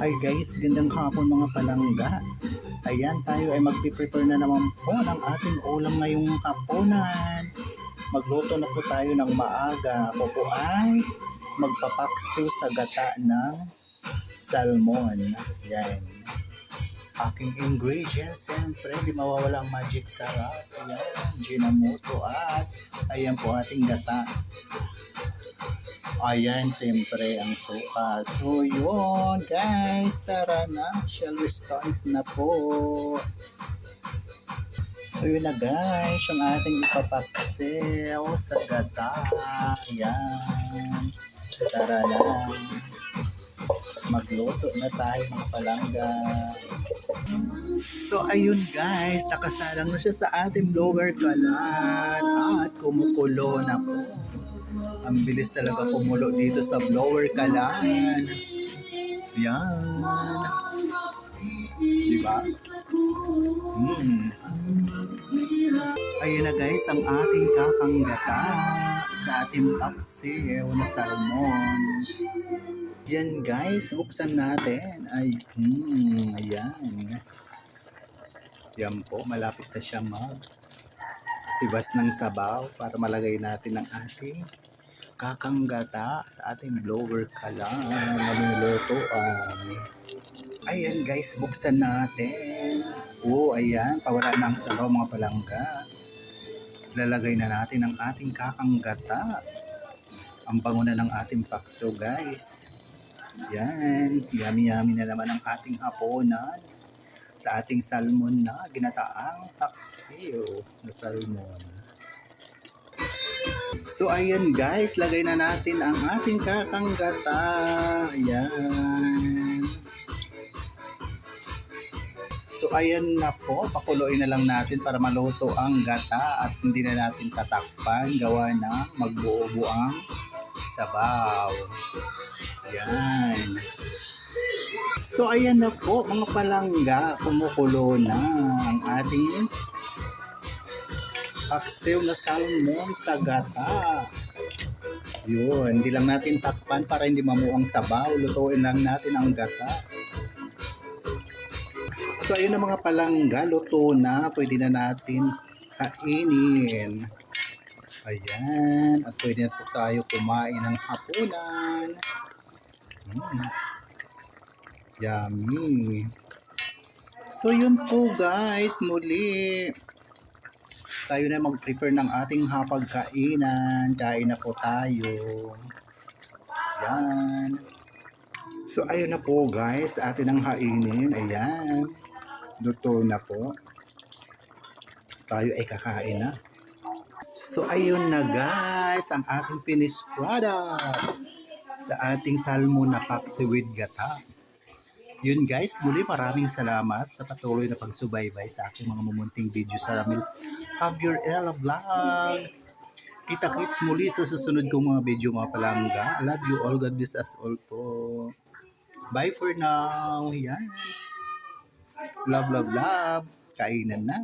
Ay guys, gandang hapon mga palangga. Ayan, tayo ay magpiprepare na naman po ng ating ulam ngayong hapunan. Magluto na po tayo ng maaga. Ako po ay magpapaksiw sa gata ng salmon. Yan. Aking ingredients, siyempre, di mawawala ang magic sarap. Ayan, ginamoto at ayan po ating gata. Ayan, siyempre, ang suka. So, yun, guys. Tara na. Shall we start na po? So, yun na, guys. Yung ating ipapaksiw sa gata. Ayan. Tara na. Magluto na tayo, mga palangga. So, ayun, guys. Nakasalang na siya sa ating blower kalan. At kumukulo na po. Ang bilis talaga kumulo dito sa blower kalan. Yan. Diba? Hmm. Ayun na guys, ang ating kakanggata sa ating paksiw na salmon. Yan guys, buksan natin. Ay, hmm, ayan. Yan po, malapit na siya mag tibas ng sabaw para malagay natin ang ating kakanggata sa ating blower ka lang na nilutoan. Ayan guys, buksan natin. Oo, ayan, pawala na ang sabaw mga palangga. Lalagay na natin ang ating kakanggata. Ang bango ng ating pakso guys. Yan, yummy-yummy na naman ang ating haponan sa ating salmon na ginataang paksiw na salmon. So ayan guys, lagay na natin ang ating kakanggata. Ayan. So ayan na po, pakuloyin na lang natin para maluto ang gata at hindi na natin tatakpan gawa na magbuo-buo ang sabaw. Yan. So ayan na po mga palangga, kumukulo na ang ating paksiw na salmon sa gata. Yun, hindi lang natin takpan para hindi mamuang sabaw. Lutuin lang natin ang gata. So ayun na mga palangga, luto na. Pwede na natin kainin. Ayan, at pwede na po tayo kumain ng hapunan. Mm. Yummy. So yun po guys, muli. Tayo na mag-prefer ng ating hapagkainan. Kain na po tayo. Yan. So ayun na po guys, atin ang hainin. Ayan. Luto na po. Tayo ay kakain na. So ayun na guys, ang ating finished product sa ating salmon na paksi with gata. Yun guys, muli maraming salamat sa patuloy na pagsubaybay sa aking mga mumunting video sa Ramil Have Your Ella Vlog. Kita-kits muli sa susunod kong mga video mga palangga. I love you all. God bless us all po. Bye for now. Yan. Love, love, love. Kainan na.